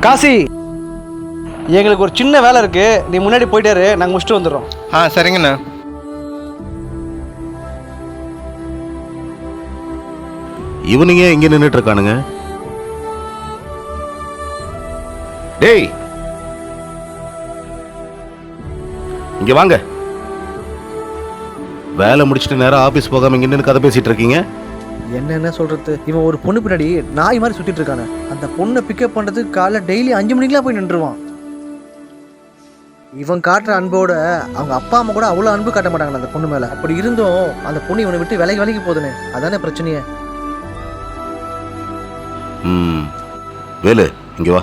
காசி எங்களுக்கு ஒரு சின்ன வேலை இருக்கு. நீ முன்னாடி போயிட்டாரு நாங்கள் முடிச்சுட்டு வந்துடுறோம். ஆ சரிங்கண்ணா. இவனுங்க இங்க நின்றுட்டு இருக்கானுங்க டேய்! இங்க வாங்க. வேலை முடிச்சிட்டு நேரம் ஆபீஸ் போகாம இங்க நின்று கதை பேசிட்டு இருக்கீங்க என்ன என்ன சொல்றது? இவன் ஒரு பொண்ணு பின்னாடி நாய் மாதிரி சுத்திட்டு இருக்கானே. அந்த பொண்ணை பிக்கப் பண்றதுக்கு காலைல டெய்லி அஞ்சு மணிக்கெல்லாம் போய் நின்றுவான் இவன் காட்டுற அன்போட அவங்க அப்பா அம்மா கூட அவ்வளோ அன்பு காட்ட மாட்டாங்க அந்த பொண்ணு மேல. அப்படி இருந்தும் அந்த பொண்ணு இவனை விட்டு விலைக்கு விலைக்கு போகுதுனே. அதானே பிரச்சனையே. வேலு இங்க வா.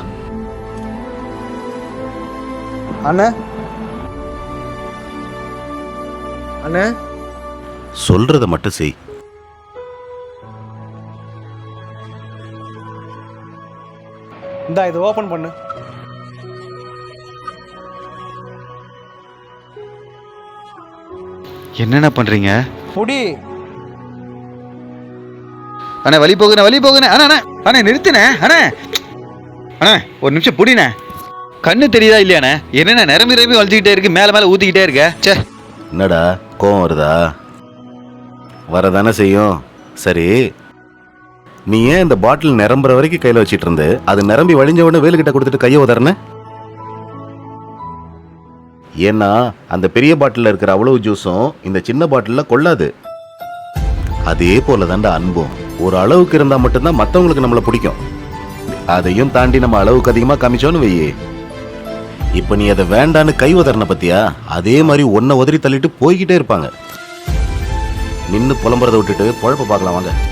அண்ணே. அண்ணே. சொல்றத மட்டும் செய். இந்தா இதை ஓப்பன் பண்ணு. என்னென்ன பண்றீங்க? புடி அண்ணா வழி போகுண்ணே வழி போகுண்ணே அண்ணா அண்ணா அண்ணா நிறுத்துண்ணே அண்ணா. அண்ணா ஒரு நிமிஷம் புடிண்ணே. கண்ணு தெரியுதா இல்லையாண்ணே என்னண்ணே நிரம்பி நிரம்பி வலிச்சுக்கிட்டே இருக்கு மேலே மேலே ஊற்றிக்கிட்டே இருக்க? ச்சே. என்னடா கோவம் வருதா? வரதானே செய்யும். சரி நீ ஏன் இந்த பாட்டில் நிரம்புற வரைக்கும் கையில் வச்சிட்டு இருந்து? அது நிரம்பி வழிஞ்ச உடனே வேலுக்கிட்ட கொடுத்துட்டு கையை உதறன? ஏன்னா அந்த பெரிய பாட்டிலில் இருக்கிற அவ்வளவு ஜூஸும் இந்த சின்ன பாட்டிலில் கொள்ளாது. அதே போல தாண்டா அன்பும். ஒரு அளவுக்கு இருந்தா மட்டும்தான் மற்றவங்களுக்கு நம்மளை பிடிக்கும். அதையும் தாண்டி நம்ம அளவுக்கு அதிகமாக காமிச்சோன்னு வையே. இப்போ நீ அதை வேண்டான்னு கை உதறன பத்தியா? அதே மாதிரி ஒன்றை உதறி தள்ளிட்டு போய்கிட்டே இருப்பாங்க. நின்று புலம்புறதை விட்டுட்டு குழப்ப பார்க்கலாம் வாங்க.